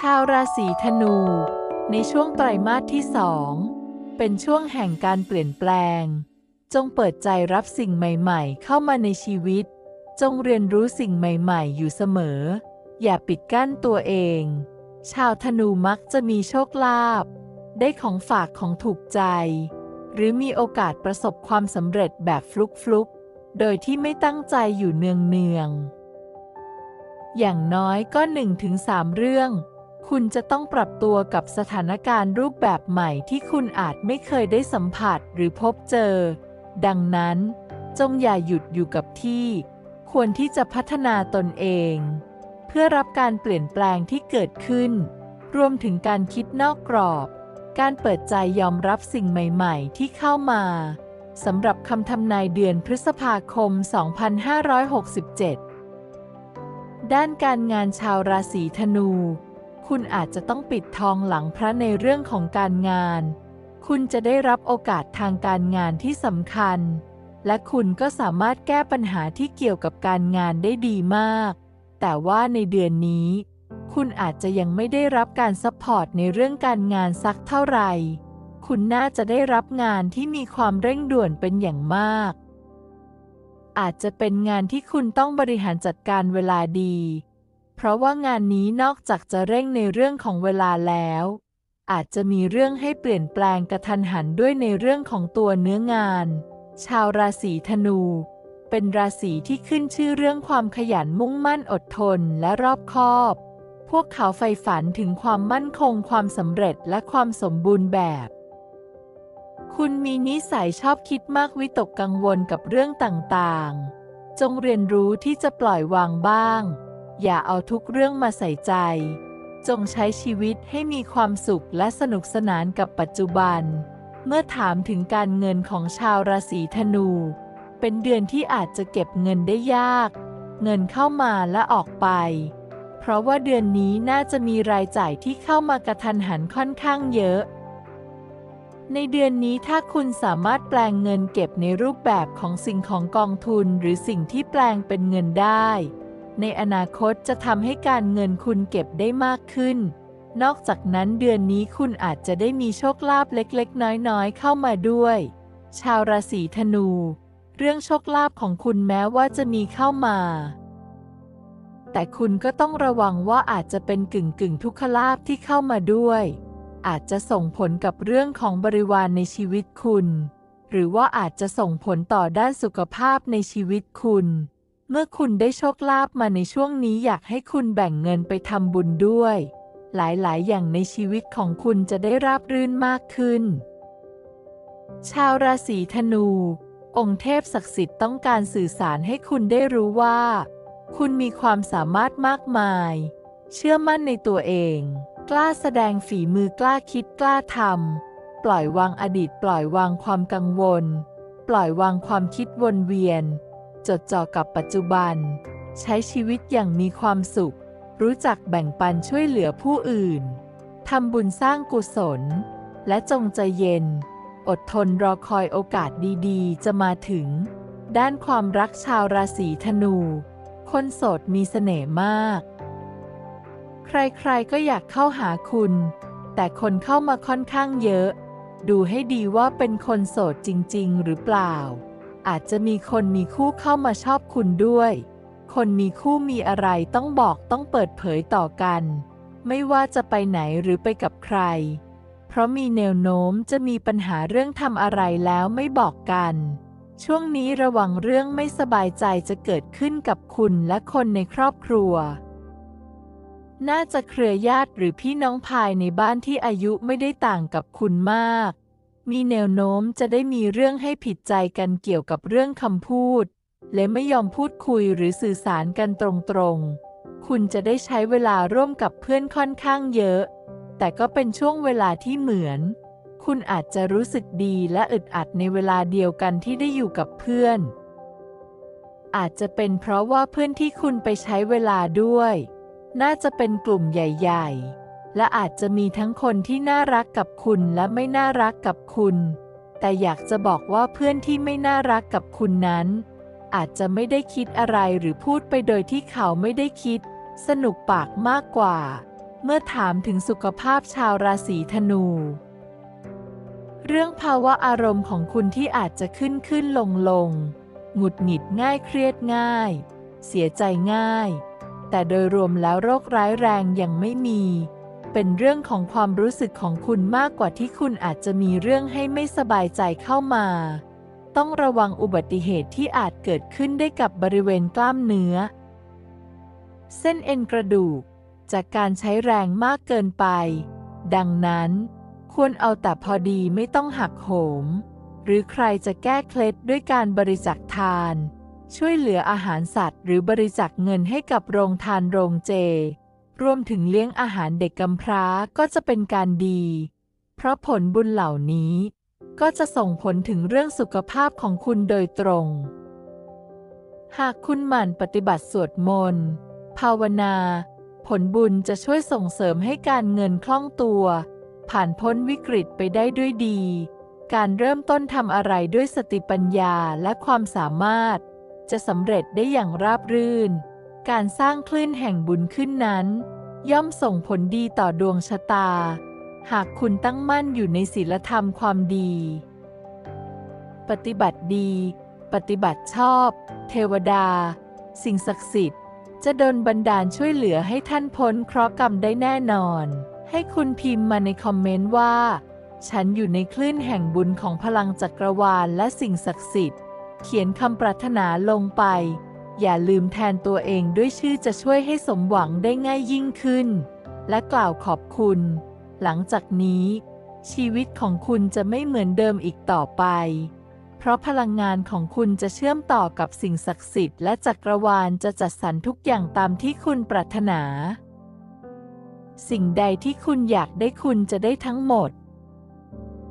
ชาวราศีธนู ในช่วงไตรมาสที่สองเป็นช่วงแห่งการเปลี่ยนแปลง จงเปิดใจรับสิ่งใหม่ ๆ เข้ามาในชีวิต จงเรียนรู้สิ่งใหม่ ๆ อยู่เสมอ อย่าปิดกั้นตัวเอง ชาวธนูมักจะมีโชคลาภได้ของฝากของถูกใจ หรือมีโอกาสประสบความสำเร็จแบบฟลุกๆ โดยที่ไม่ตั้งใจอยู่เนืองๆอย่างน้อยก็1-3เรื่อง คุณจะต้องปรับตัวกับสถานการณ์รูปแบบใหม่ที่คุณอาจไม่เคยได้สัมผัสหรือพบเจอ ดังนั้น จงอย่าหยุดอยู่กับที่ ควรที่จะพัฒนาตนเอง เพื่อรับการเปลี่ยนแปลงที่เกิดขึ้น รวมถึงการคิดนอกกรอบ การเปิดใจยอมรับสิ่งใหม่ๆ ที่เข้ามาสำหรับคำทำนายเดือนพฤษภาคม 2567 ด้านการงานชาวราศีธนู คุณอาจจะต้องปิดทองหลังพระในเรื่องของการงาน คุณจะได้รับโอกาสทางการงานที่สำคัญ และคุณก็สามารถแก้ปัญหาที่เกี่ยวกับการงานได้ดีมาก แต่ว่าในเดือนนี้ คุณอาจจะยังไม่ได้รับการซัพพอร์ตในเรื่องการงานสักเท่าไหร่คุณน่าจะได้รับงานที่มีความเร่งด่วนเป็นอย่างมาก อาจจะเป็นงานที่คุณต้องบริหารจัดการเวลาดี เพราะว่างานนี้นอกจากจะเร่งในเรื่องของเวลาแล้ว อาจจะมีเรื่องให้เปลี่ยนแปลงกระทันหันด้วยในเรื่องของตัวเนื้องาน ชาวราศีธนู เป็นราศีที่ขึ้นชื่อเรื่องความขยันมุ่งมั่นอดทนและรอบคอบ พวกเขาใฝ่ฝันถึงความมั่นคงความสำเร็จและความสมบูรณ์แบบคุณมีนิสัยชอบคิดมากวิตกกังวลกับเรื่องต่างๆ จงเรียนรู้ที่จะปล่อยวางบ้าง อย่าเอาทุกเรื่องมาใส่ใจ จงใช้ชีวิตให้มีความสุขและสนุกสนานกับปัจจุบัน เมื่อถามถึงการเงินของชาวราศีธนู เป็นเดือนที่อาจจะเก็บเงินได้ยาก เงินเข้ามาและออกไป เพราะว่าเดือนนี้น่าจะมีรายจ่ายที่เข้ามากระทันหันค่อนข้างเยอะในเดือนนี้ถ้าคุณสามารถแปลงเงินเก็บในรูปแบบของสิ่งของกองทุน หรือสิ่งที่แปลงเป็นเงินได้ ในอนาคตจะทำให้การเงินคุณเก็บได้มากขึ้น นอกจากนั้นเดือนนี้คุณอาจจะได้มีโชคลาภเล็กๆ น้อยๆ เข้ามาด้วย ชาวราศีธนู เรื่องโชคลาภของคุณแม้ว่าจะมีเข้ามา แต่คุณก็ต้องระวังว่าอาจจะเป็นกึ่งกึ่งทุกขลาภที่เข้ามาด้วย อาจจะส่งผลกับเรื่องของบริวารในชีวิตคุณ หรือว่าอาจจะส่งผลต่อด้านสุขภาพในชีวิตคุณ เมื่อคุณได้โชคลาภมาในช่วงนี้อยากให้คุณแบ่งเงินไปทำบุญด้วย หลายๆ อย่างในชีวิตของคุณจะได้ราบรื่นมากขึ้น ชาวราศีธนู องค์เทพศักดิ์สิทธิ์ต้องการสื่อสารให้คุณได้รู้ว่า คุณมีความสามารถมากมาย เชื่อมั่นในตัวเอง กล้าแสดงฝีมือกล้าคิดกล้าทำปล่อยวางอดีตปล่อยวางความกังวล ปล่อยวางความคิดวนเวียน จดจ่อกับปัจจุบัน ใช้ชีวิตอย่างมีความสุข รู้จักแบ่งปันช่วยเหลือผู้อื่น ทำบุญสร้างกุศล และจงใจเย็น อดทนรอคอยโอกาสดีๆ จะมาถึง ด้านความรักชาวราศีธนู คนโสดมีเสน่ห์มาก ใครๆก็อยากเข้าหาคุณ แต่คนเข้ามาค่อนข้างเยอะ ดูให้ดีว่าเป็นคนโสดจริง ๆ หรือเปล่า อาจจะมีคนมีคู่เข้ามาชอบคุณด้วย คนมีคู่มีอะไรต้องบอกต้องเปิดเผยต่อกัน ไม่ว่าจะไปไหนหรือไปกับใคร เพราะมีแนวโน้มจะมีปัญหาเรื่องทำอะไรแล้วไม่บอกกัน ช่วงนี้ระวังเรื่องไม่สบายใจจะเกิดขึ้นกับคุณและคนในครอบครัว น่าจะเครือญาติหรือพี่น้องภายในบ้านที่อายุไม่ได้ต่างกับคุณมาก มีแนวโน้มจะได้มีเรื่องให้ผิดใจกันเกี่ยวกับเรื่องคำพูด และไม่ยอมพูดคุยหรือสื่อสารกันตรงๆ คุณจะได้ใช้เวลาร่วมกับเพื่อนค่อนข้างเยอะ แต่ก็เป็นช่วงเวลาที่เหมือน คุณอาจจะรู้สึกดีและอึดอัดในเวลาเดียวกันที่ได้อยู่กับเพื่อน อาจจะเป็นเพราะว่าเพื่อนที่คุณไปใช้เวลาด้วย น่าจะเป็นกลุ่มใหญ่ ๆ และอาจจะมีทั้งคนที่น่ารักกับคุณและไม่น่ารักกับคุณ แต่อยากจะบอกว่าเพื่อนที่ไม่น่ารักกับคุณนั้น อาจจะไม่ได้คิดอะไรหรือพูดไปโดยที่เขาไม่ได้คิด สนุกปากมากกว่า เมื่อถามถึงสุขภาพชาวราศีธนู เรื่องภาวะอารมณ์ของคุณที่อาจจะขึ้นขึ้นลงลงหงุดหงิดง่ายเครียดง่าย เสียใจง่าย แต่โดยรวมแล้วโรคร้ายแรงยังไม่มี เป็นเรื่องของความรู้สึกของคุณมากกว่าที่คุณอาจจะมีเรื่องให้ไม่สบายใจเข้ามา ต้องระวังอุบัติเหตุที่อาจเกิดขึ้นได้กับบริเวณกล้ามเนื้อ เส้นเอ็นกระดูก จากการใช้แรงมากเกินไป ดังนั้น ควรเอาแต่พอดีไม่ต้องหักโหม หรือใครจะแก้เคล็ดด้วยการบริจาคทาน ช่วยเหลืออาหารสัตว์ หรือบริจาคเงินให้กับโรงทานโรงเจ รวมถึงเลี้ยงอาหารเด็กกำพร้าก็จะเป็นการดี เพราะผลบุญเหล่านี้ ก็จะส่งผลถึงเรื่องสุขภาพของคุณโดยตรง หากคุณหมั่นปฏิบัติสวดมนต์ภาวนา ผลบุญจะช่วยส่งเสริมให้การเงินคล่องตัว ผ่านพ้นวิกฤตไปได้ด้วยดี การเริ่มต้นทำอะไรด้วยสติปัญญาและความสามารถ จะสำเร็จได้อย่างราบรื่น การสร้างคลื่นแห่งบุญขึ้นนั้น ย่อมส่งผลดีต่อดวงชะตา หากคุณตั้งมั่นอยู่ในศีลธรรมความดี ปฏิบัติดี ปฏิบัติชอบ เทวดา สิ่งศักดิ์สิทธิ์ จะดลบันดาลช่วยเหลือให้ท่านพ้นเคราะห์กรรมได้แน่นอน ให้คุณพิมพ์มาในคอมเมนต์ว่า ฉันอยู่ในคลื่นแห่งบุญของพลังจักรวาลและสิ่งศักดิ์สิทธิ์ เขียนคำปรารถนาลงไป อย่าลืมแทนตัวเองด้วยชื่อจะช่วยให้สมหวังได้ง่ายยิ่งขึ้น และกล่าวขอบคุณ หลังจากนี้ ชีวิตของคุณจะไม่เหมือนเดิมอีกต่อไป เพราะพลังงานของคุณจะเชื่อมต่อกับสิ่งศักดิ์สิทธิ์และจักรวาลจะจัดสรรทุกอย่างตามที่คุณปรารถนา สิ่งใดที่คุณอยากได้คุณจะได้ทั้งหมด